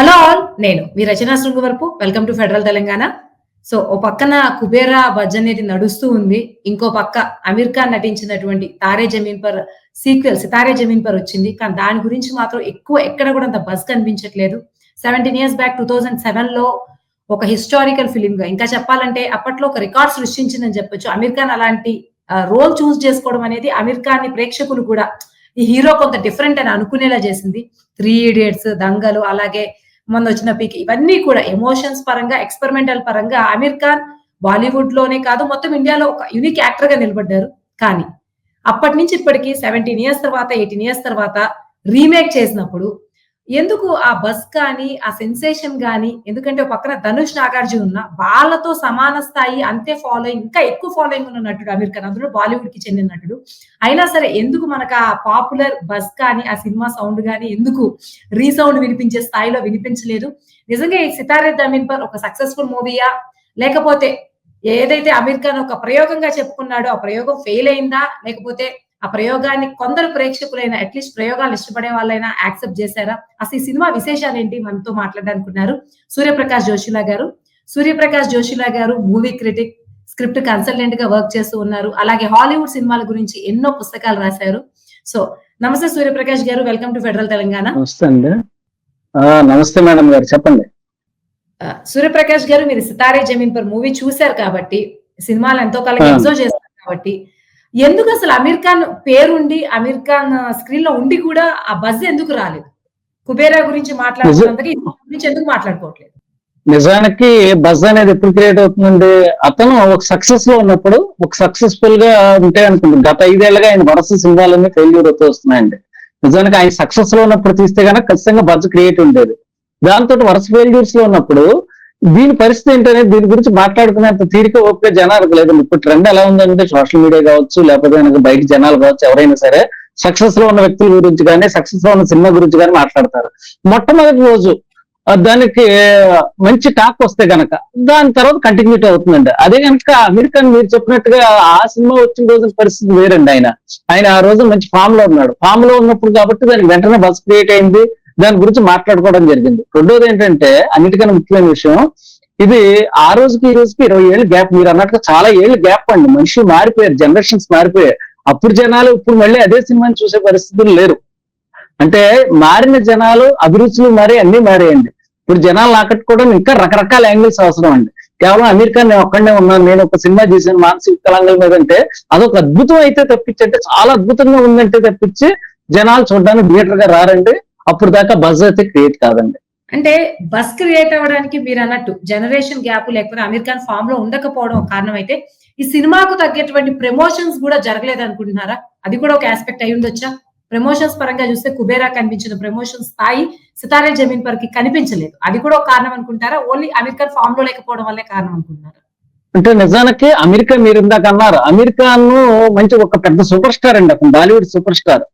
Hello all నేను మీ Rachana Srungavarapu welcome to Federal Telangana so ఓ పక్కన Kubera buzz అనేది నడుస్తూ ఉంది. ఇంకో పక్క అమీర్ ఖాన్ నటించినటువంటి తారే జమీన్ పర్ సీక్వెల్ సితారే జమీన్ పర్ వచ్చింది. కానీ దాని గురించి మాత్రం ఎక్కువ ఎక్కడ కూడా అంత బజ్ కనిపించట్లేదు. Seventeen years back two thousand సెవెన్లో ఒక హిస్టారికల్ ఫిలిం గా ఇంకా చెప్పాలంటే అప్పట్లో ఒక రికార్డ్ సృష్టించిందని చెప్పొచ్చు. అమీర్ ఖాన్ అలాంటి రోల్ చూస్ చేసుకోవడం అనేది అమీర్ ఖాన్ని ప్రేక్షకులు కూడా ఈ హీరో కొంత డిఫరెంట్ అని అనుకునేలా చేసింది. త్రీ ఇడియట్స్ దంగలు అలాగే మొన్న వచ్చిన పీక్ ఇవన్నీ కూడా ఎమోషన్స్ పరంగా ఎక్స్పెరిమెంటల్ పరంగా అమీర్ ఖాన్ బాలీవుడ్లోనే కాదు మొత్తం ఇండియాలో ఒక యూనిక్ యాక్టర్గా నిలబడ్డారు. కానీ అప్పటి నుంచి ఇప్పటికి సెవెంటీన్ ఇయర్స్ తర్వాత ఎయిటీన్ ఇయర్స్ తర్వాత రీమేక్ చేసినప్పుడు ఎందుకు ఆ బస్ కానీ ఆ సెన్సేషన్ కానీ ఎందుకంటే పక్కన ధనుష్ నాగార్జున ఉన్న వాళ్ళతో సమాన స్థాయి అంతే ఫాలోయింగ్ ఇంకా ఎక్కువ ఫాలోయింగ్ ఉన్న నటుడు అమీర్ ఖాన్. అందులో బాలీవుడ్కి చెందిన నటుడు. అయినా సరే ఎందుకు మనకు ఆ పాపులర్ బస్ కానీ ఆ సినిమా సౌండ్ కానీ ఎందుకు రీసౌండ్ వినిపించే స్థాయిలో వినిపించలేదు? నిజంగా ఈ సితారే అమీన్ పర్ ఒక సక్సెస్ఫుల్ మూవీయా లేకపోతే ఏదైతే అమీర్ ఖాన్ ఒక ప్రయోగంగా చెప్పుకున్నాడో ఆ ప్రయోగం ఫెయిల్ అయిందా? లేకపోతే ఆ ప్రయోగాన్ని కొందరు ప్రేక్షకులైనా అట్లీస్ట్ ప్రయోగాలు ఇష్టపడే వాళ్ళైనా యాక్సెప్ట్ చేశారా? అసలు ఈ సినిమా విశేషాలు ఏంటి మనతో మాట్లాడాలనుకున్నారు సూర్యప్రకాష్ జోషిలా గారు. సూర్యప్రకాష్ జోషిలా గారు మూవీ క్రిటిక్ స్క్రిప్ట్ కన్సల్టెంట్గా వర్క్ చేస్తూ ఉన్నారు. అలాగే హాలీవుడ్ సినిమాల గురించి ఎన్నో పుస్తకాలు రాశారు. సో నమస్తే సూర్యప్రకాష్ గారు. వెల్కమ్ టు ఫెడరల్ తెలంగాణ నమస్తే అండి. ఆ, నమస్తే మేడం గారు. చెప్పండి. సూర్యప్రకాష్ గారు మీరు సితారే జమీన్ పర్ మూవీ చూశారు కాబట్టి సినిమాలు ఎంతో కాలం ఆ. ఎన్జాయ్ చేస్తారు కాబట్టి ఎందుకు అసలు అమీర్ ఖాన్ పేరుండి అమీర్ ఖాన్ స్క్రీన్లో ఉండి కూడా ఆ బజ్ ఎందుకు రాలేదు? కుబేరా గురించి మాట్లాడుతున్నంతగా ఈ గురించి ఎందుకు మాట్లాడుకోవట్లేదు? నిజానికి బజ్ అనేది ఎప్పుడు క్రియేట్ అవుతుందండి? అతను ఒక సక్సెస్లో ఉన్నప్పుడు ఒక సక్సెస్ఫుల్గా ఉంటే అనుకుంటుంది గత ఐదేళ్ళుగా ఆయన వరుస సినిమాలన్నీ ఫెయిల్యూర్ అవుతూ వస్తున్నాయండి. నిజానికి ఆయన సక్సెస్లో ఉన్నప్పుడు తీస్తే కనుక ఖచ్చితంగా బజ్ క్రియేట్ ఉండేది. దాంతో వరుస ఫెయిల్యూర్స్లో ఉన్నప్పుడు దీని పరిస్థితి ఏంటనే దీని గురించి మాట్లాడుకునేంత తీరిక ఓపిక జనాలకు లేదు. ఇప్పుడు ట్రెండ్ ఎలా ఉందంటే సోషల్ మీడియా కావచ్చు లేకపోతే కనుక బయట జనాలు కావచ్చు ఎవరైనా సరే సక్సెస్లో ఉన్న వ్యక్తుల గురించి కానీ సక్సెస్లో ఉన్న సినిమా గురించి కానీ మాట్లాడతారు. మొట్టమొదటి రోజు దానికి మంచి టాక్ వస్తే గనక దాని తర్వాత కంటిన్యూటీ అవుతుందండి. అదే కనుక అమెరికన్ మీరు చెప్పినట్టుగా ఆ సినిమా వచ్చిన రోజు పరిస్థితి వేరండి ఆయన. ఆయన ఆ రోజు మంచి ఫామ్లో ఉన్నాడు. ఫామ్లో ఉన్నప్పుడు కాబట్టి దానికి వెంటనే బస్ క్రియేట్ అయింది. దాని గురించి మాట్లాడుకోవడం జరిగింది. రెండోది ఏంటంటే అన్నిటికన్నా ముఖ్యమైన విషయం ఇది ఆ రోజుకి ఈ రోజుకి ఇరవై ఏళ్ళు గ్యాప్. మీరు అన్నట్టుగా చాలా ఏళ్ళు గ్యాప్ అండి. మనుషులు మారిపోయారు జనరేషన్స్ మారిపోయారు అప్పుడు జనాలు ఇప్పుడు మళ్ళీ అదే సినిమాని చూసే పరిస్థితులు లేరు. అంటే మారిన జనాలు అభిరుచులు మారి అన్ని మారాయండి. ఇప్పుడు జనాలు ఆకట్టుకోవడం ఇంకా రకరకాల యాంగిల్స్ అవసరం అండి. కేవలం అమీర్ ఖాన్ నేను ఒక్కడే ఉన్నాను నేను ఒక సినిమా చేశాను మానసిక కళంగల మీద అంటే అదొక అద్భుతం అయితే తప్పించి అంటే చాలా అద్భుతంగా ఉందంటే తప్పించి జనాలు చూడడానికి థియేటర్గా రారండి. అప్పుడు దాకా బజ్ అయితే క్రియేట్ కాదండి. అంటే బస్ క్రియేట్ అవ్వడానికి మీరు అన్నట్టు జనరేషన్ గ్యాప్ లేకపోతే అమీర్ ఖాన్ ఫామ్లో ఉండకపోవడం కారణం అయితే ఈ సినిమాకు తగ్గటువంటి ప్రమోషన్స్ కూడా జరగలేదు అనుకుంటున్నారా? అది కూడా ఒక ఆస్పెక్ట్ అయి ఉండొచ్చా? ప్రమోషన్స్ పరంగా చూస్తే కుబేరా కనిపించిన ప్రమోషన్ స్థాయి సితారే జమీన్ పర్కి కనిపించలేదు. అది కూడా ఒక కారణం అనుకుంటారా? ఓన్లీ అమీర్ ఖాన్ ఫామ్లో లేకపోవడం వల్లే కారణం అనుకుంటున్నారా? అంటే నిజానికి అమెరికా మీరు ఇందాక అన్నారు. అమెరికాను మంచి ఒక పెద్ద సూపర్ స్టార్ అండి. బాలీవుడ్ సూపర్ స్టార్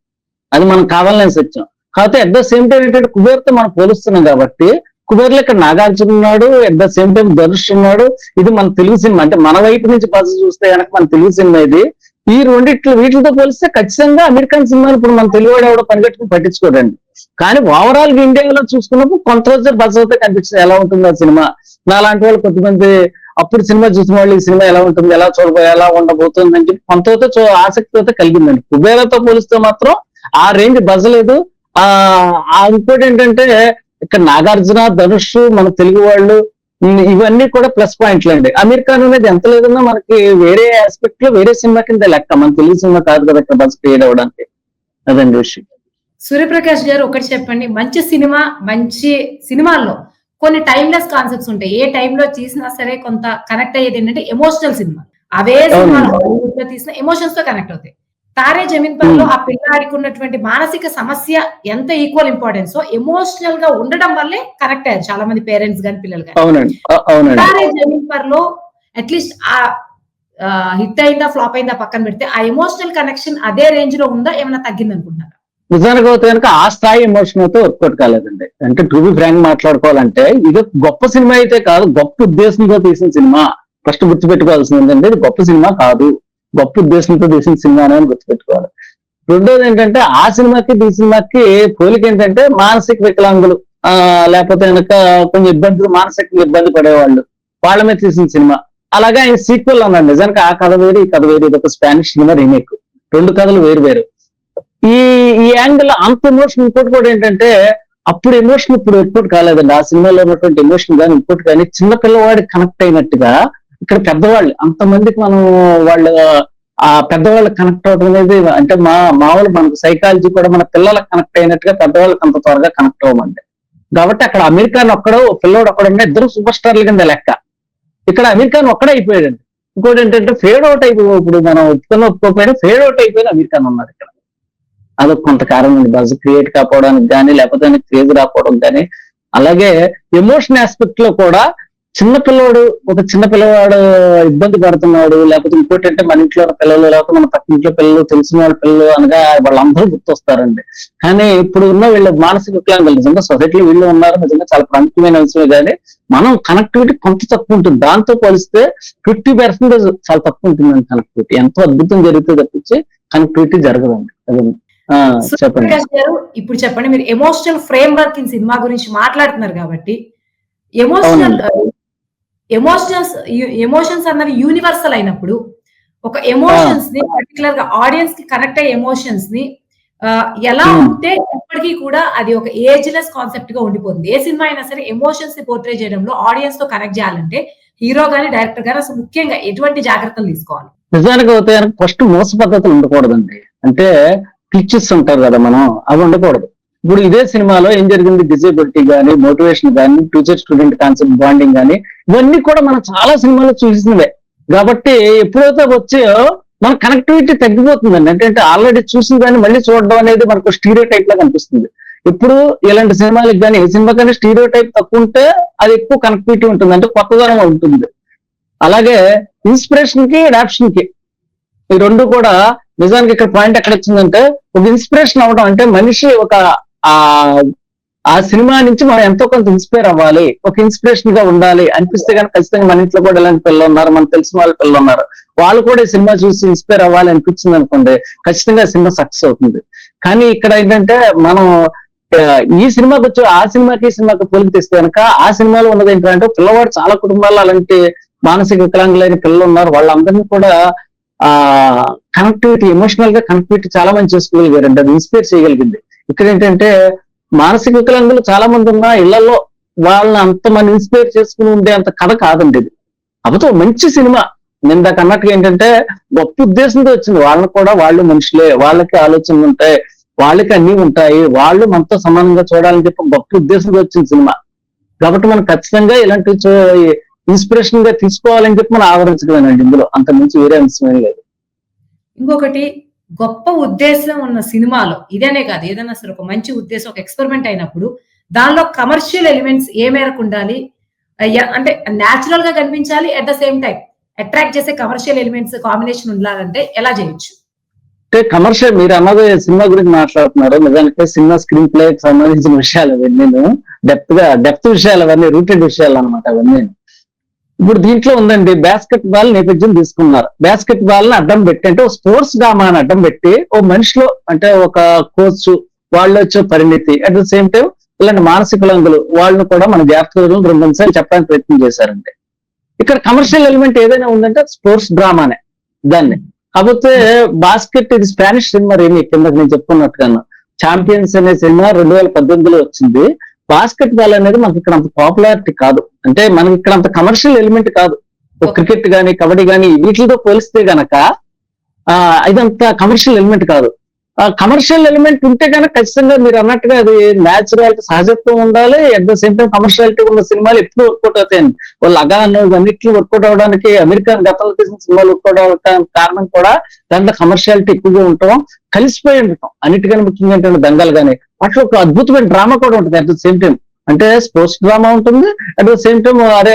అది మనం కావాలని సత్యం. కాకపోతే అట్ ద సేమ్ టైం ఏంటంటే కుబేర్తో మనం పోలుస్తున్నాం కాబట్టి కుబేర్లో ఇక్కడ నాగార్జున ఉన్నాడు at the same time Dhanush ఉన్నాడు. ఇది మన తెలుగు సినిమా. అంటే మన వైపు నుంచి బస్ చూస్తే కనుక మన తెలుగు సినిమా ఇది. ఈ రెండిట్లు వీటితో పోలిస్తే ఖచ్చితంగా అమెరికన్ సినిమాలు ఇప్పుడు మన తెలుగువాడు ఎవడో పనిగట్టుకుని పట్టించుకోడండి. కానీ ఓవరాల్గా ఇండియాలో చూసుకున్నప్పుడు కొంత రోజులు బస్ అవుతే కనిపిస్తుంది ఎలా ఉంటుంది ఆ సినిమా. నా లాంటి వాళ్ళు కొంతమంది అప్పుడు సినిమా చూసిన వాళ్ళు ఈ సినిమా ఎలా ఉంటుంది ఎలా చూడబోయే ఎలా ఉండబోతుంది అని చెప్పి కొంత చూ ఆసక్తి అయితే కలిగిందండి. కుబేరతో పోలిస్తే మాత్రం ఆ రేంజ్ బజలేదు. ఆ ఆ ఇంకోటి ఏంటంటే ఇక్కడ నాగార్జున ధనుష్ మన తెలుగు వాళ్ళు ఇవన్నీ కూడా ప్లస్ పాయింట్లు అండి. అమీర్ ఖాన్ అనేది ఎంత లేదన్నా మనకి వేరే ఆస్పెక్ట్లో వేరే సినిమా కింద లెక్క. మన తెలుగు సినిమా కాదు కదా ఇక్కడ బస్ క్రియేట్ అవ్వడానికి. అదండి విషయం. సూర్యప్రకాష్ గారు ఒకటి చెప్పండి. మంచి సినిమా మంచి సినిమాల్లో కొన్ని టైమ్లెస్ కాన్సెప్ట్స్ ఉంటాయి. ఏ టైంలో తీసినా సరే కొంత కనెక్ట్ అయ్యేది ఏంటంటే ఎమోషనల్ సినిమా. అవే సినిమాలు లో తీసిన ఎమోషన్స్తో కనెక్ట్ అవుతాయి. తారే జమీన్ పర్లో ఆ పిల్లాడికి ఉన్నటువంటి మానసిక సమస్య ఎంత ఈక్వల్ ఇంపార్టెన్స్ ఎమోషనల్గా ఉండడం వల్లే కనెక్ట్ అయ్యారు చాలా మంది పేరెంట్స్ గాని పిల్లలు అవునండి. తారే జమీన్ పర్లో అట్లీస్ట్ ఆ హిట్ అయిందా ఫ్లాప్ అయిందా పక్కన పెడితే ఆ ఎమోషనల్ కనెక్షన్ అదే రేంజ్లో ఉందా ఏమైనా తగ్గింది అనుకుంటున్నారా నిజానికి అయితే కనుక ఆ స్థాయి ఎమోషన్ అయితే వర్కౌట్ కాలేదండి అంటే టు బి ఫ్రాంక్ మాట్లాడుకోవాలంటే ఇది గొప్ప సినిమా అయితే కాదు గొప్ప ఉద్దేశంతో తీసిన సినిమా. ఫస్ట్ గుర్తుపెట్టుకోవాల్సింది ఏంటంటే ఇది గొప్ప సినిమా కాదు. గొప్ప ఉద్దేశంతో తీసిన సినిమా అని గుర్తుపెట్టుకోవాలి. రెండోది ఏంటంటే ఆ సినిమాకి ఈ సినిమాకి పోలిక ఏంటంటే మానసిక వికలాంగులు ఆ లేకపోతే కనుక కొంచెం ఇబ్బందులు మానసికంగా ఇబ్బంది పడేవాళ్ళు వాళ్ళ మీద తీసిన సినిమా. అలాగే ఆయన సీక్వెల్ అన్నాడు. నిజానికి ఆ కథ వేరు ఈ కథ వేరు. ఇది ఒక స్పానిష్ సినిమా రీమేక్ రెండు కథలు వేరు వేరు. ఈ ఈ యాంగిల్ అంత ఎమోషన్ ఇంకోటి కూడా ఏంటంటే అప్పుడు ఎమోషన్ ఇప్పుడు ఇంకోటి కాలేదండి. ఆ సినిమాలో ఉన్నటువంటి ఎమోషన్ కానీ ఇంకోటి కానీ చిన్న పిల్లవాడికి కనెక్ట్ అయినట్టుగా ఇక్కడ పెద్దవాళ్ళు అంతమందికి మనం వాళ్ళు ఆ పెద్దవాళ్ళు కనెక్ట్ అవడం అనేది అంటే మా మామూలు మనకు సైకాలజీ కూడా మన పిల్లలకు కనెక్ట్ అయినట్టుగా పెద్దవాళ్ళకి అంత త్వరగా కనెక్ట్ అవ్వమండి. కాబట్టి అక్కడ అమెరికాను ఒక్కడో పిల్లోడు ఒక్కడున్న ఇద్దరు సూపర్ స్టార్లు కింద లెక్క. ఇక్కడ అమెరికాన్ ఒక్కడే అయిపోయాడండి. ఇంకోటి ఏంటంటే ఫేడ్ అవుట్ అయిపోయి. ఇప్పుడు మనం ఒప్పుకొని ఒప్పుకోకపోయినా ఫేడ్ అవుట్ అయిపోయిన అమెరికాన్ ఉన్నారు ఇక్కడ. అదొక కొంత కారణం అండి. బజ్ క్రియేట్ కాకపోవడానికి కానీ లేకపోతే క్రేజ్ రాకపోవడం కానీ అలాగే ఎమోషన్ ఆస్పెక్ట్లో కూడా చిన్న పిల్లవాడు ఒక చిన్న పిల్లవాడు ఇబ్బంది పడుతున్నాడు లేకపోతే ఇంకోటి అంటే మన ఇంట్లో పిల్లలు లేకపోతే మన పక్క ఇంట్లో పిల్లలు తెలిసిన వాళ్ళ పిల్లలు అనగా వాళ్ళందరూ గుర్తొస్తారండి. కానీ ఇప్పుడు ఉన్న వీళ్ళ మానసిక వికలాంగులు నిజంగా సొసైటీలో వీళ్ళు ఉన్నారు నిజంగా చాలా ప్రాముఖ్యమైన విషయమే కానీ మనం కనెక్టివిటీ కొంత తక్కువ ఉంటుంది. దాంతో పోలిస్తే ఫిఫ్టీ పర్సెంటేజ్ చాలా తక్కువ ఉంటుందండి కనెక్టివిటీ ఎంతో అద్భుతం జరిగితే తప్పించి కనెక్టివిటీ జరగదండి. అదే ఆ, చెప్పండి. ఇప్పుడు చెప్పండి మీరు emotional framework in cinema గురించి మాట్లాడుతున్నారు కాబట్టి ఎమోషనల్ ఎమోషనల్స్ ఎమోషన్స్ అన్నవి యూనివర్సల్ అయినప్పుడు ఒక ఎమోషన్స్ని పర్టికులర్గా ఆడియన్స్కి కనెక్ట్ అయ్యే ఎమోషన్స్ని ఎలా Hmm. ఉంటే ఎప్పటికీ కూడా అది ఒక ఏజ్ లెస్ కాన్సెప్ట్గా ఉండిపోతుంది. ఏ సినిమా అయినా సరే ఎమోషన్స్ని పోర్ట్రే చేయడంలో ఆడియన్స్తో కనెక్ట్ చేయాలంటే హీరో గానీ డైరెక్టర్ గానీ అసలు ముఖ్యంగా ఎటువంటి జాగ్రత్తలు తీసుకోవాలి? నిజానికి అయితే ఫస్ట్ మోస పద్ధతులు ఉండకూడదండి. అంటే క్లిచెస్ ఉంటారు కదా మనం అవి ఉండకూడదు. ఇప్పుడు ఇదే సినిమాలో ఏం జరిగింది? డిజేబిలిటీ కానీ మోటివేషన్ కానీ టీచర్ స్టూడెంట్ కాన్సెప్ట్ బాండింగ్ కానీ ఇవన్నీ కూడా మనం చాలా సినిమాలో చూసినవే కాబట్టి ఎప్పుడైతే వచ్చాయో మన కనెక్టివిటీ తగ్గిపోతుందండి. అంటే ఆల్రెడీ చూసిన దాన్ని మళ్ళీ చూడడం అనేది మనకు స్టీరియో టైప్ లా కనిపిస్తుంది ఇప్పుడు ఇలాంటి సినిమాలకు కానీ ఏ సినిమా కానీ స్టీరియో టైప్ తక్కువ ఉంటే అది ఎక్కువ కనెక్టివిటీ ఉంటుంది. అంటే కొత్తదనం ఉంటుంది. అలాగే ఇన్స్పిరేషన్కి అడాప్షన్కి ఈ రెండు కూడా నిజానికి ఇక్కడ పాయింట్ ఎక్కడ వచ్చిందంటే ఒక ఇన్స్పిరేషన్ అవడం అంటే మనిషి ఒక ఆ ఆ సినిమా నుంచి మనం ఎంతో కొంత ఇన్స్పైర్ అవ్వాలి. ఒక ఇన్స్పిరేషన్గా ఉండాలి. అనిపిస్తే కానీ ఖచ్చితంగా మన ఇంట్లో కూడా ఇలాంటి పిల్లలు ఉన్నారు. మనకు తెలిసిన వాళ్ళ పిల్లలు ఉన్నారు. వాళ్ళు కూడా ఈ సినిమా చూసి ఇన్స్పైర్ అవ్వాలి అనిపించింది అనుకోండి ఖచ్చితంగా సినిమా సక్సెస్ అవుతుంది. కానీ ఇక్కడ ఏంటంటే మనం ఈ సినిమాకి వచ్చి ఆ సినిమాకి ఈ సినిమాకి పోలికి తెస్తే కనుక ఆ సినిమాలో ఉన్నది ఏంటంటే పిల్లవాడు చాలా కుటుంబాల్లో అలాంటి మానసిక వికలాంగులైన పిల్లలు ఉన్నారు. వాళ్ళందరినీ కూడా ఆ కనెక్టివిటీ ఎమోషనల్గా కనెక్టివిటీ చాలా మంది చేసుకోగలిగారండి అది ఇన్స్పైర్ చేయగలిగింది. ఇక్కడ ఏంటంటే మానసిక వికలాంగులు చాలా మంది ఉన్న ఇళ్ళలో వాళ్ళని అంత మంది ఇన్స్పైర్ చేసుకుని ఉండే అంత కథ కాదండి ఇది. అబతో మంచి సినిమా. నేను దాకా అన్నట్టుగా ఏంటంటే గొప్ప ఉద్దేశంతో వచ్చింది. వాళ్ళని కూడా వాళ్ళు మనుషులే. వాళ్ళకి ఆలోచనలు ఉంటాయి. వాళ్ళకి అన్ని ఉంటాయి. వాళ్ళు మనతో సమానంగా చూడాలని చెప్పి గొప్ప ఉద్దేశంతో వచ్చిన సినిమా. కాబట్టి మనం ఖచ్చితంగా ఇలాంటి ఇన్స్పిరేషన్గా తీసుకోవాలని చెప్పి మనం ఆదరించగలనండి ఇందులో. అంత మించి వేరే అంశం ఏం లేదు. ఇంకొకటి గొప్ప ఉద్దేశం ఉన్న సినిమాలో ఇదనే కాదు ఏదైనా సరే ఒక మంచి ఉద్దేశం ఒక ఎక్స్పెరిమెంట్ అయినప్పుడు దానిలో కమర్షియల్ ఎలిమెంట్స్ ఏ మేరకు ఉండాలి? అయ్యా- అంటే న్యాచురల్గా కనిపించాలి at the same time attract చేసే కమర్షియల్ ఎలిమెంట్స్ కాంబినేషన్ ఉండాలంటే ఎలా చేయొచ్చు? అంటే కమర్షియల్ మీరు అన్నది సినిమా గురించి మాట్లాడుతున్నారు. నిజానికి సినిమా స్క్రీన్ ప్లే సంబంధించిన విషయాలు అవన్నీ డెప్త్గా డెప్త్ విషయాలు అవన్నీ రూటెడ్ విషయాలు అనమాట అవన్నీ. ఇప్పుడు దీంట్లో ఉందండి బాస్కెట్ బాల్ నేపథ్యం తీసుకున్నారు. బాస్కెట్ బాల్ని అడ్డం పెట్టి అంటే స్పోర్ట్స్ డ్రామా అని అడ్డం పెట్టి ఓ మనిషిలో అంటే ఒక కోచ్ వాళ్ళు వచ్చే పరిణితి. అట్ ద సేమ్ టైం ఇలాంటి మానసిక లంగులు వాళ్ళని కూడా మన జాగ్రత్త రెండు చెప్పడానికి ప్రయత్నం చేశారండి. ఇక్కడ కమర్షియల్ ఎలిమెంట్ ఏదైనా ఉందంటే స్పోర్ట్స్ డ్రామానే దాన్ని. కాకపోతే బాస్కెట్ ఇది స్పానిష్ సినిమా రేమి కిందకి నేను చెప్పుకున్నట్టుగాను. ఛాంపియన్స్ అనే సినిమా రెండు వేల పద్దెనిమిదిలో వచ్చింది. బాస్కెట్ బాల్ అనేది మనకి ఇక్కడ అంత పాపులారిటీ కాదు. అంటే మనకి ఇక్కడ అంత కమర్షియల్ ఎలిమెంట్ కాదు. క్రికెట్ గానీ కబడ్డీ గానీ వీటితో పోలిస్తే గనక ఆ ఇదంత కమర్షియల్ ఎలిమెంట్ కాదు. ఆ కమర్షియల్ ఎలిమెంట్ ఉంటే కనుక ఖచ్చితంగా మీరు అన్నట్టుగా అది న్యాచురాలిటీ సహజత్వం ఉండాలి at the same time commerciality ఉన్న సినిమాలు ఎప్పుడు వర్కౌట్ అవుతాయండి వాళ్ళు అగా అన్నిటికీ వర్కౌట్ అవడానికి అమెరికన్ గతంలో తీసిన సినిమాలు వర్కౌట్ అవడానికి కారణం కూడా దాంట్లో కమర్షియాలిటీ ఎక్కువగా ఉండటం కలిసిపోయి ఉండటం. అన్నిటికన్నా ముఖ్యంగా ఏంటంటే దంగలు కానీ అట్లా ఒక అద్భుతమైన డ్రామా కూడా ఉంటుంది అట్ ద సేమ్ టైం అంటే స్పోర్ట్స్ డ్రామా ఉంటుంది అట్ ద సేమ్ టైం అదే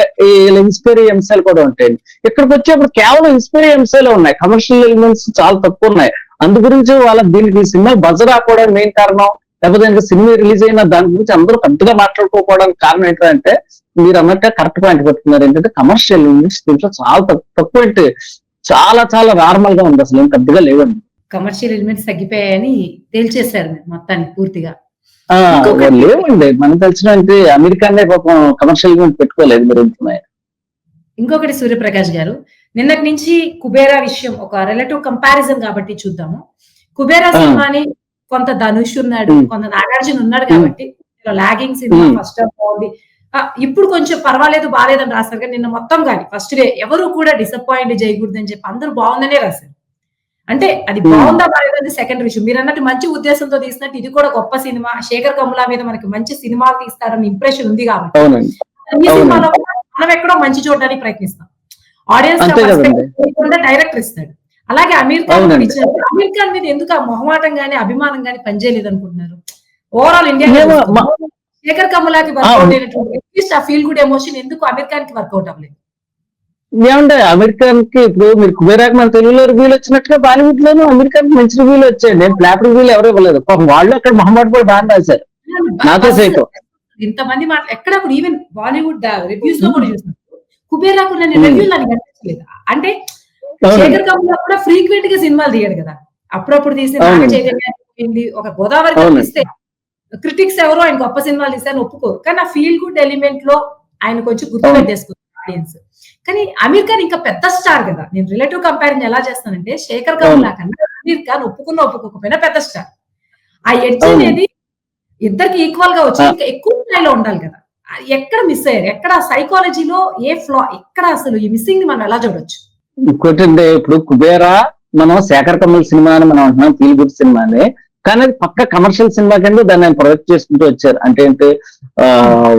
ఇన్స్పైరీ అంశాలు కూడా ఉంటాయి ఇక్కడికి వచ్చేప్పుడు కేవలం ఇన్స్పైరీ అంశాలే ఉన్నాయి. కమర్షియల్ ఎలిమెంట్స్ చాలా తక్కువ ఉన్నాయి. అందు గురించి వాళ్ళ దీనికి సినిమా బజ్ రాకపోవడానికి మెయిన్ కారణం లేకపోతే ఇంకా సినిమా రిలీజ్ అయిన దాని గురించి అందరూ పెద్దగా మాట్లాడుకోకపోవడానికి కారణం ఏంటంటే మీరు అన్నట్టే కరెక్ట్ పాయింట్ పెట్టుకున్నారు. ఏంటంటే కమర్షియల్ ఎలిమెంట్స్ దీంట్లో చాలా తక్కువ చాలా చాలా నార్మల్గా ఉంది. అసలు ఏం పెద్దగా లేవండి. కమర్షియల్ ఎలిమెంట్స్ తగ్గిపోయాయని తేల్చేశారు మీరు మొత్తానికి పూర్తిగా. లేవండి. మనకు తెలిసినట్టు అమెరికానే పాపం కమర్షియల్ ఈవెంట్ పెట్టుకోలేదు ఇంకొకటి సూర్యప్రకాష్ గారు నిన్నటి నుంచి కుబేరా విషయం ఒక రిలేటివ్ కంపారిజన్ కాబట్టి చూద్దాము. కుబేరా. సినిమాని కొంత ధనుష్ ఉన్నాడు. కొంత నాగార్జున ఉన్నాడు కాబట్టి లాగింగ్ సినిమా. ఫస్ట్ హాఫ్ బాగుంది. ఇప్పుడు కొంచెం పర్వాలేదు బాగాలేదని రాస్తారు కానీ నిన్న మొత్తం కానీ ఫస్ట్ డే ఎవరు కూడా డిసప్పాయింట్ చేయకూడదని చెప్పి అందరూ బాగుందనే రాశారు. అంటే అది ఉమ్. బాగుందా బాగాలేదని సెకండ్ విషయం మీరు అన్నట్టు మంచి ఉద్దేశంతో తీసినట్టు ఇది కూడా గొప్ప సినిమా. శేఖర్ కమ్ములా మీద మనకి మంచి సినిమాలు తీస్తారని ఇంప్రెషన్ ఉంది కాబట్టి. ఈ. సినిమాలో మనం ఎక్కడో మంచి చూడడానికి ప్రయత్నిస్తాం. ఆడియన్స్. డైరెక్టర్ ఇస్తాడు. అలాగే అమీర్ ఖాన్ అమీర్ ఖాన్ మీద ఎందుకు ఆ మొహమాటం గానీ అభిమానం గానీ పనిచేయలేదు అనుకుంటున్నారు ఓవరాల్ ఇండియా శేఖర్ కమలాకి వర్కౌట్ అయినటువంటి ఫీల్ గుడ్ ఎమోషన్ ఎందుకు అమీర్ ఖాన్కి వర్కౌట్ అవ్వలేదు? ఏమంటే అమెరికన్కి ఇప్పుడు మీరు కుబేరాకి మన తెలుగులో రివ్యూలు వచ్చినట్టుగా బాలీవుడ్ లోను అమెరికన్ మంచి రివ్యూలు వచ్చాయి. నేను ఫ్లాప్ రివ్యూలు ఎవరు ఇవ్వలేదు. పాపం వాళ్ళు అక్కడ మొహమ్మద్ కూడా బాగా రాశారు. నాతో సైతం. ఇంతమంది మాట ఎక్కడ కూడా ఈవెన్ బాలీవుడ్ రివ్యూస్లో కూడా చూసినప్పుడు కుబేరాకు Hmm. రివ్యూలు కనిపించలేదు. అంటే. శేఖర్ కమలా కూడా ఫ్రీక్వెంట్గా సినిమాలు తీయడు కదా. అప్పుడప్పుడు తీసి చైతన్య ఒక గోదావరి. తీస్తే క్రిటిక్స్ ఎవరో ఆయన గొప్ప సినిమాలు తీస్తారని ఒప్పుకోరు. కానీ ఆ ఫీల్ గుడ్ ఎలిమెంట్లో ఆయన కొంచెం గుర్తు పెట్టేసుకుంటారు ఆడియన్స్ కానీ అమీర్ ఖాన్ ఇంకా పెద్ద స్టార్ కదా. నేను రిలేటివ్ కంపారిజన్ ఎలా చేస్తానంటే శేఖర్ కమలా కన్నా అమీర్ ఖాన్ ఒప్పుకున్న ఒప్పుకోకపోయినా పెద్ద స్టార్. ఆ ఎడ్జ్. అనేది ఇద్దరికి ఈక్వల్గా వచ్చి. ఇంకా ఎక్కువ స్థాయిలో ఉండాలి కదా. ఎక్కడ మిస్ అయ్యారు? ఎక్కడ సైకాలజీలో ఏ ఫ్లా ఎక్కడ అసలు ఈ మిస్సింగ్ని మనం ఎలా చూడొచ్చు? ఇంకోటి అంటే ఇప్పుడు కుబేరా మనం శేఖర్ కమల్ సినిమా అని మనం అంటున్నాం ఫీల్ గుడ్ సినిమాని కానీ అది పక్క కమర్షియల్ సినిమా కింద దాన్ని ఆయన ప్రొజెక్ట్ చేసుకుంటూ వచ్చారు. అంటే ఏంటి ఆ,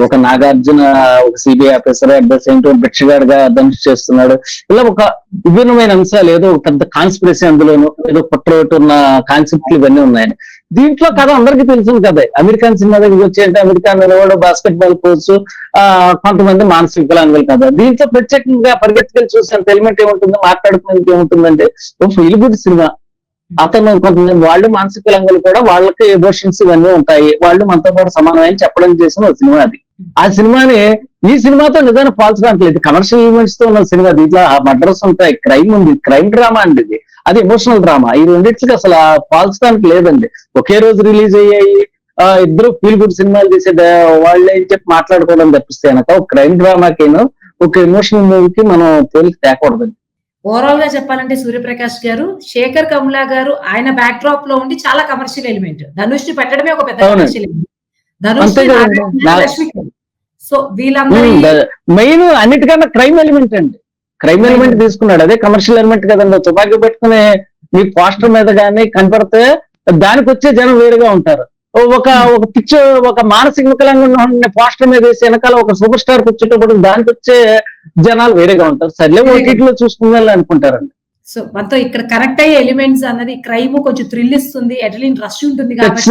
ఒక నాగార్జున ఒక CBI officer at the same time భిక్షగాడ్గా Dhanush చేస్తున్నాడు. ఇలా ఒక విభిన్నమైన అంశాలు ఏదో ఒక పెద్ద కాన్స్పిరసీ అందులోను ఏదో కుట్రొట్టు ఉన్న కాన్సెప్ట్లు ఇవన్నీ ఉన్నాయని దీంట్లో కథ అందరికీ తెలిసిన కదా. అమెరికన్ సినిమా దగ్గరికి వచ్చి అంటే అమెరికా నిలబడు బాస్కెట్ బాల్ కోచ్ ఆ కొంతమంది మానసిక వికలాంగులు కదా. దీంట్లో ప్రత్యేకంగా పరిగెత్తుకెళ్ళి చూసిన ఎలిమెంట్ ఏముంటుంది మాట్లాడుకునేది ఏముంటుందంటే ఒక ఫీల్ గుడ్ సినిమా. అతను కొంతమంది వాళ్ళు మానసిక కూడా వాళ్ళకి ఎమోషన్స్ ఇవన్నీ ఉంటాయి. వాళ్ళు మనతో పాటు సమానమని చెప్పడం చేసిన ఒక సినిమా అది. ఆ సినిమాని ఈ సినిమాతో నిజాన్ని పోల్చడానికి లేదు కమర్షియల్ ఈవెంట్స్తో ఉన్న సినిమా దీంట్లో మర్డర్స్ ఉంటాయి. క్రైమ్ ఉంది. క్రైమ్ డ్రామా అండి ఇది. అది ఎమోషనల్ డ్రామా ఈ రెండింటికి అసలు పోల్చడానికి లేదండి. ఒకే రోజు రిలీజ్ అయ్యాయి. ఆ ఇద్దరు ఫీల్ గుడ్ సినిమాలు తీసే వాళ్ళు వాళ్ళే చెప్పి మాట్లాడుకోవడం తప్పిస్తే కనుక ఒక క్రైమ్ డ్రామాకిను ఒక ఎమోషనల్ మూవీకి మనం పోలికి తేకూడదండి. ఓవరాల్గా చెప్పాలంటే సూర్యప్రకాష్ గారు శేఖర్ కమలా గారు ఆయన బ్యాక్ డ్రాప్లో ఉండి చాలా కమర్షియల్ ఎలిమెంట్ ధనుష్ని పెట్టడమే ఒక పెద్ద. కమర్షియల్ ఎలిమెంట్ ధనుష్ సో వీళ్ళందరి మెయిన్ అన్నిటికన్నా క్రైమ్ ఎలిమెంట్ అండి. క్రైమ్ ఎలిమెంట్ తీసుకున్నాడు. అదే కమర్షియల్ ఎలిమెంట్ కదండి. తుపాకీ పెట్టుకుని మీ పోస్టర్ మీద కానీ కనపడితే దానికి వచ్చే జనం వేరుగా ఉంటారు. ఒక ఒక పిక్చర్ ఒక మానసిక వికలంగా ఉన్న పోస్టర్ మీద వేసి వెనకాల ఒక సూపర్ స్టార్ కూర్చుంటప్పుడు దానికి వచ్చే జనాలు వేరేగా ఉంటారు. సర్లే ఓటీటీలో చూసుకుందాం అనుకుంటారండి. సో మనతో ఇక్కడ కరెక్ట్ అయ్యే ఎలిమెంట్స్ అన్నది క్రైమ్ కొంచెం థ్రిల్ ఇస్తుంది అడ్రిలిన్ రష్ ఉంటుంది కాబట్టి.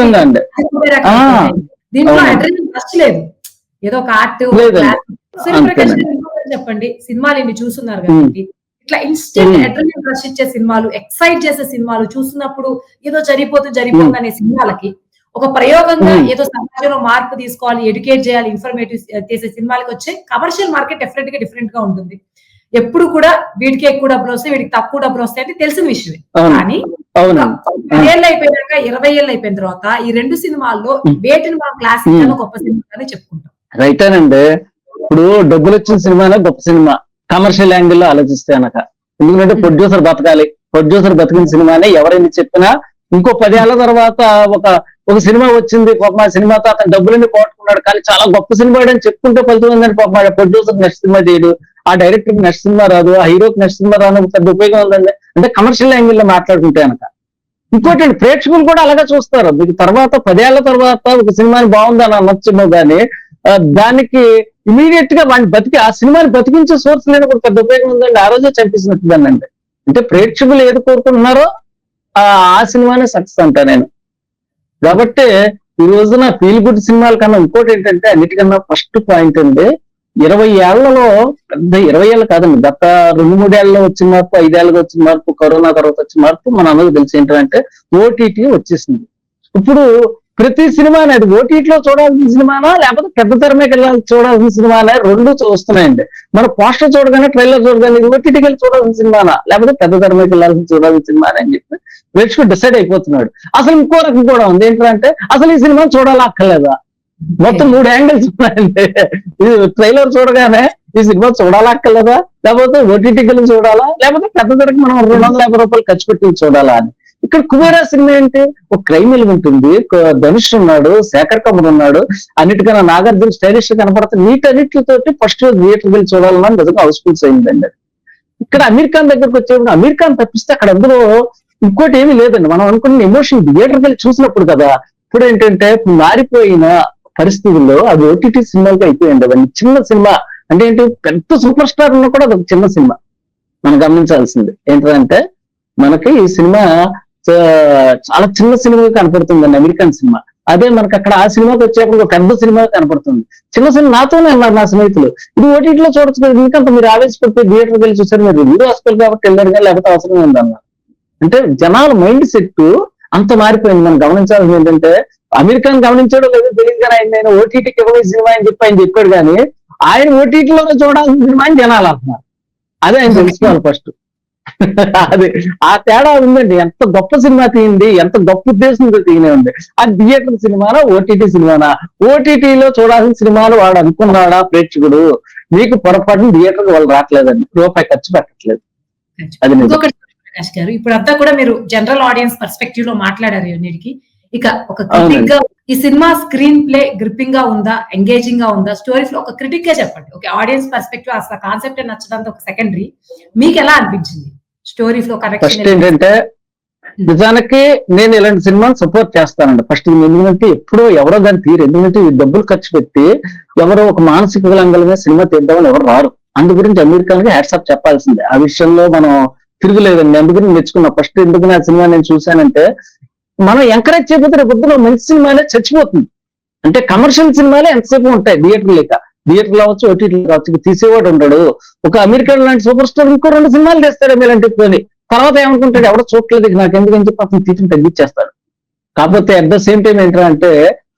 దీంట్లో. అడ్రిలిన్ రష్ లేదు. ఏదో ఒక ఆర్ట్. సూర్యప్రకాష్ చెప్పండి. సినిమాలు ఇన్ని చూస్తున్నారు కాబట్టి ఇట్లా ఇన్స్టెంట్. అడ్రిలిన్ రష్ ఇచ్చే సినిమాలు ఎక్సైట్ చేసే సినిమాలు చూస్తున్నప్పుడు ఏదో జరిగిపోతుంది జరిగిపోతుంది అనే సినిమాలకి ఒక ప్రయోగంగా. ఏదో సమాజంలో మార్పు తీసుకోవాలి ఎడ్యుకేట్ చేయాలి ఇన్ఫర్మేటివ్ చేసే సినిమాలకు వచ్చే కమర్షియల్ మార్కెట్ డెఫినెట్గా డిఫరెంట్గా ఉంటుంది. ఎప్పుడు కూడా వీటికి ఎక్కువ డబ్బులు వస్తాయి వీటికి తక్కువ డబ్బులు వస్తాయి అంటే తెలిసిన విషయమే. అవును. కానీ ఏళ్ళు అయిపోయాక ఇరవై ఏళ్ళు అయిపోయిన తర్వాత ఈ రెండు సినిమాల్లో. వేటిని మనం క్లాసిక్ గాను గొప్ప సినిమా అని చెప్పుకుంటాం. రైటేనండి. ఇప్పుడు డబ్బులు వచ్చిన సినిమానే గొప్ప సినిమా. కమర్షియల్ యాంగిల్లో ఆలోచిస్తే అనక. ఎందుకంటే. ప్రొడ్యూసర్ బతకాలి. ప్రొడ్యూసర్ బతికిన సినిమానే ఎవరైనా చెప్పినా ఇంకో పదేళ్ళ తర్వాత ఒక ఒక సినిమా వచ్చింది పాపం ఆ సినిమాతో అతను డబ్బులన్నీ పోగొట్టుకున్నాడు. కానీ చాలా గొప్ప సినిమా అని చెప్పుకుంటే ఫలితం ఉందని పాపం ఆ ప్రొడ్యూసర్ నెక్స్ట్ సినిమా చేయడు ఆ డైరెక్టర్కి నెక్స్ట్ సినిమా రాదు. ఆ హీరోకి నెక్స్ట్ సినిమా రాను పెద్ద ఉపయోగం ఉందండి. అంటే కమర్షియల్ యాంగిల్లో మాట్లాడుకుంటే అనక ఇంకోటి ప్రేక్షకులు కూడా అలాగే చూస్తారు. మీకు తర్వాత పదేళ్ళ తర్వాత ఒక సినిమాని బాగుందని అనొచ్చుమో కానీ దానికి ఇమీడియట్గా వాడిని బతికి ఆ సినిమాని బతికించే సోర్స్ లేనప్పుడు పెద్ద ఉపయోగం ఉందండి. ఆ రోజే చంపేసినట్టుదానండి అంటే ప్రేక్షకులు ఏది కోరుకుంటున్నారో ఆ ఆ సినిమానే సక్సెస్ అంటా నేను. కాబట్టి ఈ రోజున ఫీల్ గుడ్ సినిమాల కన్నా ఇంకోటి ఏంటంటే అన్నిటికన్నా ఫస్ట్ పాయింట్ అండి ఇరవై ఏళ్ళలో పెద్ద ఇరవై ఏళ్ళు కాదండి గత రెండు మూడేళ్ళలో వచ్చిన మార్పు ఐదేళ్ళకి వచ్చిన మార్పు కరోనా తర్వాత వచ్చిన మార్పు మన అందరికి తెలిసి ఏంటంటే ఓటీటీ వచ్చేసింది. ఇప్పుడు ప్రతి సినిమా అనేది ఓటీటీలో చూడాల్సిన సినిమానా? లేకపోతే పెద్ద తెర మీద వెళ్ళాలి చూడాల్సిన సినిమానా? రెండు వస్తున్నాయండి. మన పోస్టర్ చూడగానే ట్రైలర్ చూడగానే ఇది ఓటీటీకి వెళ్ళి చూడాల్సిన సినిమానా? లేకపోతే పెద్ద తెర మీద వెళ్ళాల్సిన చూడాల్సిన సినిమానా అని చెప్పి ప్రేక్షకుడు డిసైడ్ అయిపోతున్నాడు. అసలు ఇంకో రకం కూడా ఉంది. ఏంటంటే అసలు ఈ సినిమా చూడాలా అక్కర్లేదా మొత్తం మూడు యాంగిల్స్ ఉన్నాయండి. ఇది ట్రైలర్ చూడగానే ఈ సినిమా చూడాలక్కర్లేదా? లేకపోతే ఓటీటీకి వెళ్ళి చూడాలా? లేకపోతే పెద్ద తెరకు మనం రెండు వందల యాభై రూపాయలు ఖర్చు పెట్టి చూడాలా అని? ఇక్కడ కుబేరా సినిమా ఏంటి? ఒక క్రైమ్ ఎలిమెంట్ ఉంది ధనుష్ ఉన్నాడు శేఖర్ కమర్ ఉన్నాడు. అన్నిటికన్నా నాగార్జున స్టైలిష్ కనపడుతుంది వీటన్నిటితోటి ఫస్ట్ థియేటర్ వెళ్ళి చూడాలని నిజంగా హౌస్ఫుల్స్ అయిందండి ఇక్కడ అమీర్ ఖాన్ దగ్గరకు వచ్చేప్పుడు అమీర్ ఖాన్ తప్పిస్తే అక్కడ అందులో ఇంకోటి ఏమీ లేదండి. మనం అనుకున్న ఎమోషన్ థియేటర్ వెళ్ళి చూసినప్పుడు కదా ఇప్పుడు ఏంటంటే మారిపోయిన పరిస్థితుల్లో అది ఓటీటీ సినిమాలుగా అయిపోయింది. అవన్నీ చిన్న సినిమా. అంటే ఏంటి? పెద్ద సూపర్ స్టార్ ఉన్నా కూడా అది ఒక చిన్న సినిమా. మనం గమనించాల్సింది. ఏంటంటే మనకి ఈ సినిమా చాలా చిన్న సినిమా కనపడుతుందండి అమెరికన్ సినిమా. అదే మనకి అక్కడ ఆ సినిమాకి వచ్చేప్పుడు ఒక పెద్ద సినిమా కనపడుతుంది. చిన్న సినిమా నాతోనే అన్నారు నా స్నేహితులు. ఇది ఓటీటీలో చూడొచ్చు కదా ఎందుకంత మీరు ఆవేశపడితే థియేటర్కి వెళ్ళి చూసారు మీరు రివ్యూ హాస్పిటల్ కాబట్టి వెళ్ళారు కానీ లేకపోతే అవసరం ఉందన్నారు అంటే జనాల మైండ్ సెట్ అంత మారిపోయింది మనం గమనించాల్సింది ఏంటంటే అమెరికాను గమనించాడో లేదో తెలియదు కానీ ఆయన నేను ఓటీటీకి ఇవ్వబోయే సినిమా అని చెప్పి ఆయన చెప్పాడు కానీ ఆయన ఓటీటీలోనే చూడాల్సిన సినిమా అని జనాలు అంటున్నారు. అదే ఆయన తెలుసుకోవాలి ఫస్ట్ అది ఆ తేడా ఉందండి. ఎంత గొప్ప సినిమా తీయండి ఎంత గొప్ప ఉద్దేశంతో తీయనే ఉంది. ఆ థియేటర్ సినిమానా ఓటీటీ సినిమానా? ఓటీటీలో చూడాల్సిన సినిమాలు వాడు అనుకున్నాడా ప్రేక్షకుడు? మీకు పొరపాటున థియేటర్ వాళ్ళు రావట్లేదండి. రూపాయి ఖర్చు పెట్టట్లేదు. అది గారు ఇప్పుడు అంతా కూడా మీరు జనరల్ ఆడియన్స్ పర్స్పెక్టివ్లో మాట్లాడారు ఇవన్నిటికి ఇక ఒక క్రిటిక్గా ఈ సినిమా స్క్రీన్ ప్లే గ్రిప్పింగ్గా ఉందా ఎంగేజింగ్గా ఉందా స్టోరీస్లో ఒక క్రిటిక్గా చెప్పండి. ఓకే ఆడియన్స్ పర్స్పెక్టివ్ అసలు కాన్సెప్ట్ నచ్చడానికి ఒక సెకండరీ మీకు ఎలా అనిపించింది? స్టోరీ ఫ్లో ఫస్ట్ కరెక్షన్ ఏంటంటే నిజానికి నేను ఇలాంటి సినిమాని సపోర్ట్ చేస్తానండి. ఫస్ట్ ఎందుకంటే ఎప్పుడో ఎవరో దాన్ని తీరు. ఎందుకంటే ఈ డబ్బులు ఖర్చు పెట్టి ఎవరో ఒక మానసిక వికలాంగుల సినిమా తీద్దామని ఎవరు రారు. అందు గురించి అమెరికాకి హ్యాట్సాప్ చెప్పాల్సిందే. ఆ విషయంలో మనం తిరుగులేదండి. అందుకని మెచ్చుకున్నా ఫస్ట్ ఎందుకు నా సినిమా నేను చూశానంటే మనం ఎంకరేజ్ చేయబోతున్న రేపు మంచి సినిమానే చచ్చిపోతుంది. అంటే కమర్షియల్ సినిమాలే ఎంతసేపు ఉంటాయి? థియేటర్ లేక. థియేటర్ కావచ్చు ఓటీటీ కావచ్చు తీసేవాడు ఉండడు. ఒక అమెరికన్ లాంటి సూపర్ స్టార్ ఇంకో రెండు సినిమాలు తెస్తాడు మీలాంటి పోయి తర్వాత ఏమనుకుంటాడు? ఎవడో చూడలేదు నాకు ఎందుకని చెప్పి అతను తీసిన తగ్గించేస్తాడు? కాకపోతే అట్ ద సేమ్ టైం ఏంటంటే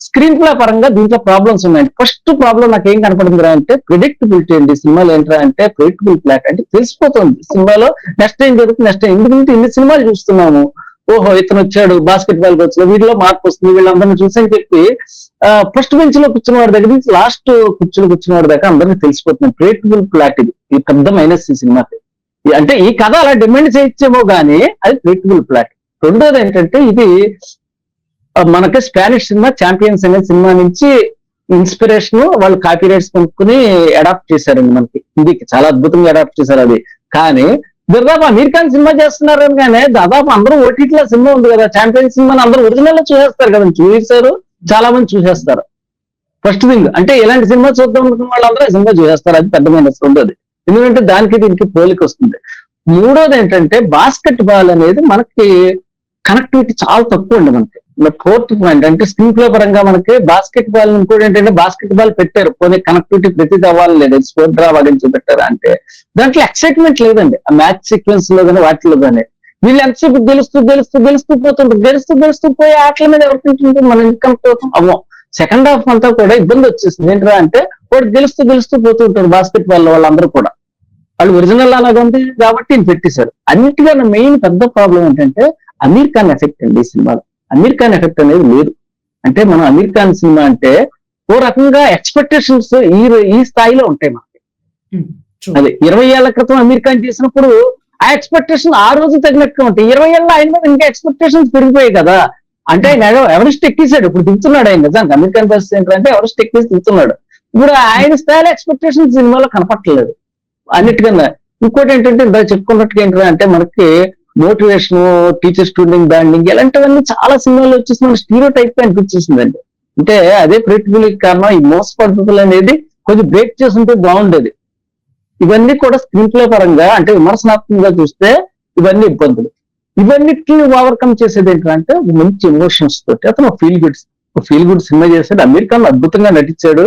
స్క్రీన్ ప్లే పరంగా దీంట్లో ప్రాబ్లమ్స్ ఉన్నాయి ఫస్ట్ ప్రాబ్లం నాకు ఏం కనపడింది అంటే ప్రిడిక్టబిలిటీ అండి సినిమాలు ఏంట్రా అంటే ప్రిడిక్టబుల్ ప్లాట్ అంటే తెలిసిపోతుంది. సినిమాలో నెక్స్ట్ ఏం జరుగుతుంది? నెక్స్ట్ ఎందుకంటే ఇన్ని సినిమాలు చూస్తున్నాము? ఓహో ఇతను వచ్చాడు బాస్కెట్ బాల్ కోచ్ వీటిలో మార్పు వస్తుంది వీళ్ళందరినీ చూసని చెప్పి ఫస్ట్ బెంచ్లో కూర్చున్న వాడి దగ్గర నుంచి లాస్ట్ కూర్చుని కూర్చున్న వాడి దాకా అందరికీ తెలిసిపోతుంది. ప్రిడిక్టబుల్ ప్లాట్ ఇది. ఈ పెద్ద మైనస్ ఈ సినిమాకి అంటే ఈ కథ అలా డిమాండ్ చేయొచ్చేమో గానీ అది ప్రిడిక్టబుల్ ప్లాట్ రెండోది ఏంటంటే ఇది మనకి స్పానిష్ సినిమా ఛాంపియన్స్ అనే సినిమా నుంచి ఇన్స్పిరేషన్ వాళ్ళు కాపీ రైట్స్ కొనుక్కుని అడాప్ట్ చేశారండి మనకి. హిందీకి చాలా అద్భుతంగా అడాప్ట్ చేశారు అది. కానీ దాదాపు అమీర్ ఖాన్ సినిమా చేస్తున్నారు కానీ దాదాపు అందరూ ఓటీటీలో సినిమా ఉంది కదా. ఛాంపియన్ సినిమాని అందరూ ఒరిజినల్లో చూసేస్తారు కదా. చూసేస్తారు చాలా మంది చూసేస్తారు. ఫస్ట్ థింగ్ అంటే ఇలాంటి సినిమా చూద్దాం అనుకున్న వాళ్ళందరూ సినిమా చూసేస్తారు. అది పెద్ద మైనస్ ఉండదు. ఎందుకంటే దానికి దీనికి పోలిక వస్తుంది. మూడోది ఏంటంటే బాస్కెట్ బాల్ అనేది మనకి కనెక్టివిటీ చాలా తక్కువ ఉంది మనకి. ఫోర్త్ పాయింట్ అంటే స్క్రీన్ ప్లే పరంగా మనకి బాస్కెట్ బాల్ ఇంకోటి ఏంటంటే బాస్కెట్ బాల్ పెట్టారు. పోనీ కనెక్టివిటీ ప్రతిది అవ్వాలి లేదు స్కోర్ డ్రా వాడించి పెట్టారు అంటే దాంట్లో ఎక్సైట్మెంట్ లేదండి. ఆ మ్యాచ్ సీక్వెన్స్లో కానీ వాటిలో కానీ వీళ్ళు ఎంతసేపు గెలుస్తూ గెలుస్తూ గెలుస్తూ పోతుంటారు గెలుస్తూ గెలుస్తూ పోయి ఆటల మీద ఎవరికి మనం మనం అవుతాం అవ్వం సెకండ్ హాఫ్ అంతా కూడా ఇబ్బంది వచ్చేసింది. ఏంటంటే అంటే వాడు గెలుస్తూ గెలుస్తూ పోతూ ఉంటారు బాస్కెట్ బాల్ వాళ్ళందరూ కూడా. వాళ్ళు ఒరిజినల్ అలాగ ఉంది కాబట్టి పెట్టేశారు. అన్నిటికన్నా మెయిన్ పెద్ద ప్రాబ్లం ఏంటంటే అమీర్ ఖాన్ ఎఫెక్ట్ అండి ఈ సినిమాలో. అమీర్ ఖాన్ ఎఫెక్ట్ అనేది లేదు. అంటే మనం అమీర్ ఖాన్ సినిమా అంటే ఓ రకంగా ఎక్స్పెక్టేషన్స్ ఈ ఈ స్థాయిలో ఉంటాయి మనకి. అదే ఇరవై ఏళ్ళ క్రితం అమీర్ ఖాన్ చేసినప్పుడు ఆ ఎక్స్పెక్టేషన్ ఆ రోజు తగినట్టుగా ఉంటాయి. ఇరవై ఏళ్ళ ఆయన మీద ఇంకా ఎక్స్పెక్టేషన్స్ పెరిగిపోయాయి కదా. అంటే ఆయన ఎవ- ఎవరెస్ట్ ఎక్కేసాడు ఇప్పుడు దిగుతున్నాడు ఆయన నిజానికి అమీర్ ఖాన్ పరిస్థితి ఏంటంటే ఎవరెస్ట్ ఎక్కేసి దిగుతున్నాడు ఇప్పుడు ఆయన స్థాయిలో ఎక్స్పెక్టేషన్ సినిమాలో కనపట్లేదు అన్నిటికన్నా ఇంకోటి ఏంటంటే ఇందాక చెప్పుకున్నట్టుగా ఏంటంటే అంటే మనకి మోటివేషన్ టీచర్ స్టూడెంట్ బ్యాండింగ్ ఇలాంటివన్నీ చాలా సినిమాలు వచ్చేసి మన స్టీరో టైప్ అనిపించేసిందండి. అంటే అదే ప్రిటిబుల్ కారణం ఈ మోస పద్ధతులు అనేది కొంచెం బ్రేక్ చేస్తుంటే బాగుండేది. ఇవన్నీ కూడా స్క్రీన్ ప్లే పరంగా అంటే విమర్శనాత్మకంగా చూస్తే ఇవన్నీ ఇబ్బందులు. ఇవన్నిటిని ఓవర్కమ్ చేసేది ఏంటంటే మంచి ఎమోషన్స్ తోటి అతను feel good feel good cinema చేశాడు అమీర్ ఖాన్ అద్భుతంగా నటించాడు.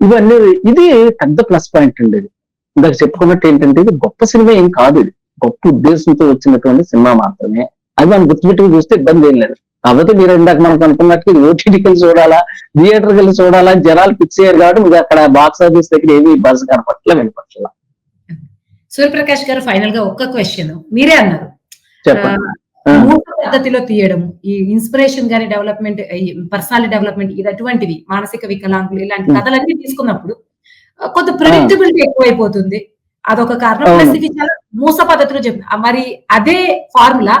ఇవన్నీ ఇది పెద్ద ప్లస్ పాయింట్ అండి ఇది. ఇందాక చెప్పుకున్నట్టు ఏంటంటే ఇది గొప్ప సినిమా ఏం కాదు ఇది. గొప్ప ఉద్దేశంతో వచ్చినటువంటి సినిమా మాత్రమే. అది మనం గుర్తుపెట్టుకుని చూస్తే ఇబ్బంది ఏం లేదు. కాకపోతే మీరు ఇందాక మనకు అనుకున్నట్టు ఓటీటీకి వెళ్ళి చూడాలా థియేటర్ వెళ్ళి చూడాలా జనాలు ఫిక్స్ అయ్యారు కాబట్టి మీకు అక్కడ బాక్స్ ఆఫీస్ దగ్గర ఏమి బస్ కనపట్ల వినపట్ల సూర్యప్రకాష్ గారు ఫైనల్గా ఒక్క క్వశ్చన్ మీరే అన్నారు. చెప్పండి. పద్ధతిలో తీయడం ఈ ఇన్స్పిరేషన్ గాని డెవలప్మెంట్ పర్సనాలిటీ డెవలప్మెంట్ ఇది అటువంటివి మానసిక వికలాంగులు ఇలాంటి. కథలన్నీ తీసుకున్నప్పుడు కొంత ప్రిడిక్టబిలిటీ ఎక్కువైపోతుంది. అదొక కారణం. ప్లస్ ఇవి చాలా మూస పద్ధతిలో చెప్పి మరి అదే ఫార్ములా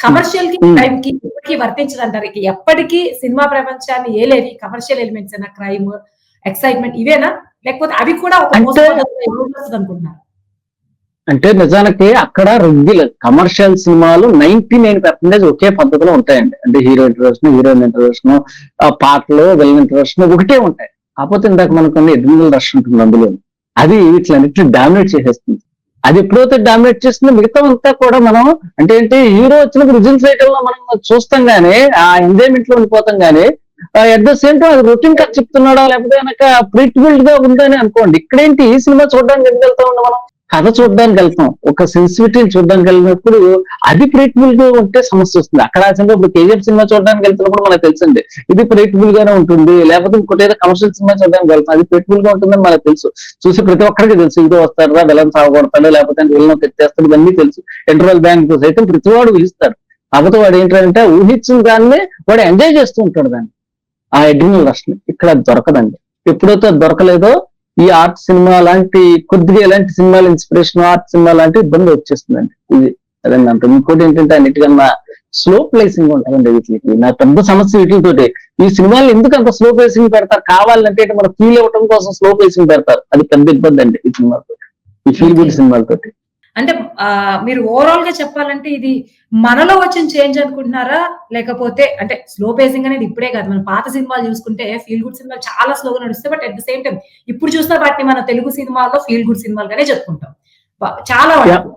కమర్షియల్కి. క్రైమ్కి ఎప్పటికీ వర్తించదంటారు. ఎప్పటికీ సినిమా ప్రపంచాన్ని ఏలేవి కమర్షియల్ ఎలిమెంట్స్ అయినా క్రైమ్ ఎక్సైట్మెంట్ ఇవేనా? లేకపోతే అవి కూడా ఒక అనుకుంటున్నారు? అంటే నిజానికి అక్కడ రెగ్యులర్ కమర్షియల్ సినిమాలు నైన్టీ నైన్ పర్సెంటేజ్ ఒకే పద్ధతిలో ఉంటాయండి. అంటే హీరో ఇంట్రడక్షన్ హీరోయిన్ ఇంట్రడక్షన్ పాటలు విలన్ ఇంట్రడక్షన్ ఒకటే ఉంటాయి. కాకపోతే ఇందాక మనకు ఎడ్రినల్ రష్ ఉంటుంది అందులో అది వీటిలన్నిటిని డామినేట్ చేసేస్తుంది. అది ఎప్పుడైతే డామినేట్ చేస్తుందో మిగతా అంతా కూడా మనం అంటే ఏంటి హీరో వచ్చినప్పుడు రిజల్ట్ సైకిల్లో మనం చూస్తాం గానీ ఆ ఎంజాయ్మెంట్లో ఉండిపోతాం గానీ అట్ ద సేమ్ టైం అది రొటీన్ కట్ చెప్తున్నాడా లేకపోతే కనుక ప్రిటిబిల్డ్గా ఉందని అనుకోండి. ఇక్కడేంటి ఈ సినిమా చూడడానికి ఎందుకు వెళ్తా ఉన్నాం మనం? కథ చూడడానికి వెళ్తాం. ఒక సెన్సిటివిటీని చూడడానికి వెళ్ళినప్పుడు అది ప్రిడిక్టబుల్గా ఉంటే సమస్య వస్తుంది. అక్కడ ఆ సినిమా ఇప్పుడు కేజీఎఫ్ సినిమా చూడడానికి వెళ్తున్నప్పుడు మనకు తెలుసండి. ఇది ప్రిడిక్టబుల్ గానే ఉంటుంది. లేకపోతే ఇంకోటేదో కమర్షియల్ సినిమా చూడడానికి వెళ్తాం. అది ప్రిడిక్టబుల్గా ఉంటుందని మనకు తెలుసు. చూసి ప్రతి ఒక్కరికి తెలుసు. ఇదో వస్తారా విలన్ సాగొడతాడు లేకపోతే విలన్ తెచ్చేస్తాడు ఇవన్నీ తెలుసు. ఇంటర్వల్ బ్యాంక్ సైతం ప్రతివాడు పిలుస్తాడు. కాకపోతే వాడు ఏంటంటే ఊహించిన దాన్ని వాడు ఎంజాయ్ చేస్తూ ఉంటాడు దాన్ని. ఆ ఎడ్రినల్ రష్ని ఇక్కడ దొరకదండి. ఎప్పుడైతే దొరకలేదో ఈ ఆర్ట్ సినిమా లాంటి కొద్దిగా ఇలాంటి సినిమాలు ఇన్స్పిరేషన్ ఆర్ట్ సినిమా లాంటి ఇబ్బంది వచ్చేస్తుందండి. ఇది అదండి అంటే ఇంకోటి ఏంటంటే అన్నిటికన్నా స్లో ప్లేసింగ్ ఉంటుందండి వీటికి. నా పెద్ద సమస్య వీటితోటి. ఈ సినిమాలు ఎందుకు అంత స్లో ప్లేసింగ్ పెడతారు? కావాలంటే మన ఫీల్ అవ్వటం కోసం స్లో ప్లేసింగ్ పెడతారు. అది పెద్ద ఇబ్బంది అండి ఈ సినిమాతో ఈ ఫీల్ గుడ్ సినిమాలతోటి. అంటే మీరు ఓవరాల్గా చెప్పాలంటే ఇది మనలో వచ్చిన చేంజ్ అనుకుంటున్నారా? లేకపోతే అంటే స్లో పేసింగ్ అనేది ఇప్పుడే కాదు. మనం పాత సినిమాలు చూసుకుంటే ఫీల్ గుడ్ సినిమాలు చాలా స్లోగా నడుస్తాయి. But at the same time ఇప్పుడు చూసిన వాటిని మన తెలుగు సినిమాల్లో ఫీల్ గుడ్ సినిమాలుగానే చెప్పుకుంటాం. చాలా వరకు.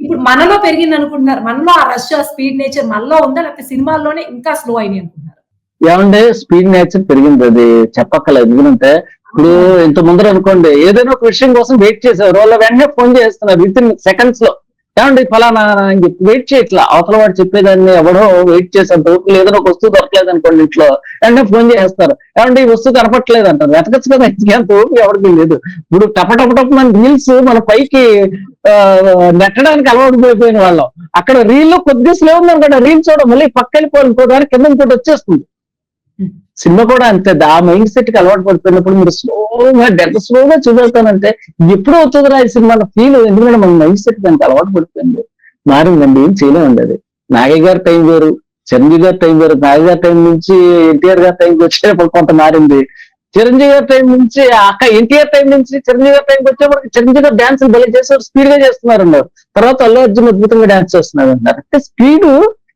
ఇప్పుడు మనలో పెరిగింది అనుకుంటున్నారు. మనలో ఆ రష్ ఆ స్పీడ్ నేచర్ మనలో ఉందా? లేకపోతే సినిమాల్లోనే ఇంకా స్లో అయినాయి అనుకుంటున్నారు? ఏమంటే స్పీడ్ నేచర్ పెరిగింది. అది చెప్పక్కర్లేదు. ఎందుకంటే ఇప్పుడు ఇంత ముందర అనుకోండి ఏదైనా ఒక విషయం కోసం వెయిట్ చేసేవారు వాళ్ళ వెంటనే ఫోన్ చేస్తున్నారు. విత్ ఇన్ సెకండ్స్లో. ఏమండి ఫలానా అని చెప్పి వెయిట్ చేయట్లా. అవతల వాడు చెప్పేదాన్ని ఎవడో వెయిట్ చేసేంత ఓపిక ఏదైనా ఒక వస్తువు దొరకలేదు అనుకోండి ఇంట్లో. వెంటనే ఫోన్ చేస్తారు ఏమంటే ఈ వస్తువు కనపట్లేదు అంటారు. వెతకచ్చు కదా? ఇంకెంత ఓపిక ఎవరికి లేదు. ఇప్పుడు టప టప టప మన రీల్స్ మన పైకి నెట్టడానికి అలవాటు పడిపోయిన వాళ్ళం. అక్కడ రీల్లో కొద్దిగా స్లో ఉంది అనుకోండి రీల్ చూడ మళ్ళీ పక్క వెళ్ళిపోవాలి ఇంకో దాని కింద ఇంకోటి వచ్చేస్తుంది. సినిమా కూడా అంతే. ఆ మైండ్ సెట్కి అలవాటు పడిపోయినప్పుడు మీరు స్లోగా డెడ్ స్లోగా చూపెడతానంటే ఎప్పుడు అవుతుందిరా ఈ సినిమా ఫీల్ ఎందుకంటే మన మైండ్ సెట్ దానికి అలవాటు పడిపోయింది. మారిందండి ఏం చేయలేమండి అది. నాగయ్య గారి టైం వేరు చిరంజీవి గారి టైం వేరు. నాగయ్య గారి టైం నుంచి ఎన్టీఆర్ గారి టైంకి వచ్చేటప్పుడు కొంత మారింది. చిరంజీవి గారి టైం నుంచి అక్క ఎన్టీఆర్ టైం నుంచి చిరంజీవి గారి టైంకి వచ్చేప్పటికి చిరంజీవి గారు డాన్స్ భలే చేసేవారు స్పీడ్గా చేస్తున్నారు తర్వాత అల్లు అర్జున్ అద్భుతంగా డాన్స్ చేస్తున్నారు అంటే స్పీడ్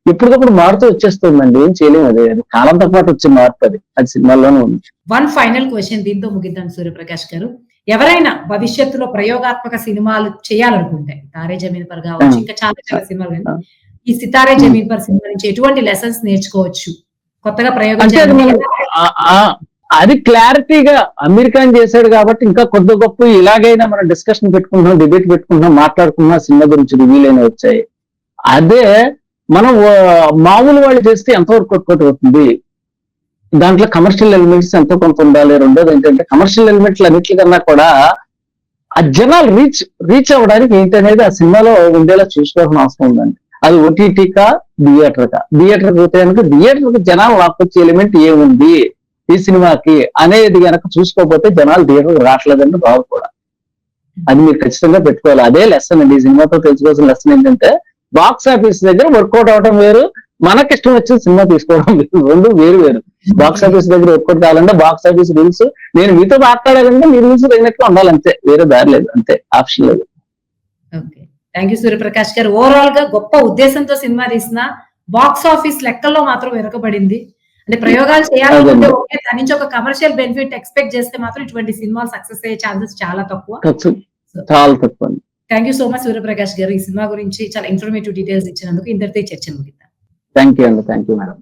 ఎప్పటికప్పుడు మారుతూ వచ్చేస్తుందండి. ఏం చేయలేము అది. కాలంతో పాటు వచ్చే మార్పు అది. అది సినిమాల్లోనే ఉంది. వన్ ఫైనల్ క్వశ్చన్ దీంతో ముగిద్దాం సూర్యప్రకాష్ గారు. ఎవరైనా భవిష్యత్తులో ప్రయోగాత్మక సినిమాలు చేయాలనుకుంటే తారే జమీన్ పర్ కావచ్చు. ఇంకా చాలా చాలా సినిమాలు. ఈ సితారే జమీన్ పర్ సినిమా నుంచి ఎటువంటి లెసన్స్ నేర్చుకోవచ్చు? కొత్తగా ప్రయోగం అది క్లారిటీగా అమెరికన్ చేశాడు కాబట్టి ఇంకా కొద్ది గొప్ప ఇలాగైనా మనం డిస్కషన్ పెట్టుకుంటున్నాం డిబేట్ పెట్టుకుంటున్నాం మాట్లాడుకుంటున్నాం సినిమా గురించి రివ్యూలు అయినా వచ్చాయి. అదే మనం మామూలు వాళ్ళు చేస్తే ఎంతవరకు వర్కౌట్ అవుతుంది? దాంట్లో కమర్షియల్ ఎలిమెంట్స్ ఎంతో కొంత ఉండాలి? రెండోది ఏంటంటే కమర్షియల్ ఎలిమెంట్లు అన్నిటికన్నా కూడా ఆ జనాలు రీచ్ రీచ్ అవ్వడానికి ఏంటనేది ఆ సినిమాలో ఉండేలా చూసుకోవాల్సిన అవసరం ఉందండి. అది ఓటీటీకా థియేటర్ కా థియేటర్ పోతే కనుక థియేటర్కి జనాలు లాక్కొచ్చే ఎలిమెంట్ ఏముంది ఈ సినిమాకి అనేది గనక చూసుకోకపోతే జనాలు థియేటర్ రావట్లేదంటే బాగు కూడా. అది మీరు ఖచ్చితంగా పెట్టుకోవాలి. అదే లెసన్ అండి. ఈ సినిమాతో తెలుసుకోవాల్సిన లెసన్ ఏంటంటే బాక్స్ ఆఫీస్ దగ్గర వర్కౌట్ అవడం వేరు. మనకి ఇష్టం వచ్చిన సినిమా తీసుకోవడం రెండు వేరు వేరు. బాక్స్ ఆఫీస్ దగ్గర వర్కౌట్ కావాలంటే బాక్స్ ఆఫీస్ రూల్స్. నేను మీతో మాట్లాడాలంటే మీ రూల్స్ తగినట్లు ఉండాలి అంతే. వేరే దారి లేదు. అంతే. ఆప్షన్ లేదు. ఓకే. థ్యాంక్ యూ సూర్యప్రకాష్ గారు. ఓవరాల్గా గొప్ప ఉద్దేశంతో సినిమా తీసిన బాక్స్ ఆఫీస్ లెక్కల్లో మాత్రం వెనకబడింది. అంటే ప్రయోగాలు అదండి. ఓకే. దాని నుంచి ఒక కమర్షియల్ బెనిఫిట్ ఎక్స్పెక్ట్ చేస్తే మాత్రం ఇటువంటి సినిమాలు సక్సెస్ అయ్యే ఛాన్సెస్ చాలా తక్కువ. చాలా తక్కువ thank you so much Suryaprakash గారు. ఈ సినిమా గురించి చాలా ఇన్ఫర్మేటివ్ డీటెయిల్స్ ఇచ్చినందుకు ఇంతటితో చర్చ ముగిద్దాం. థ్యాంక్ యూ అండి. Thank you madam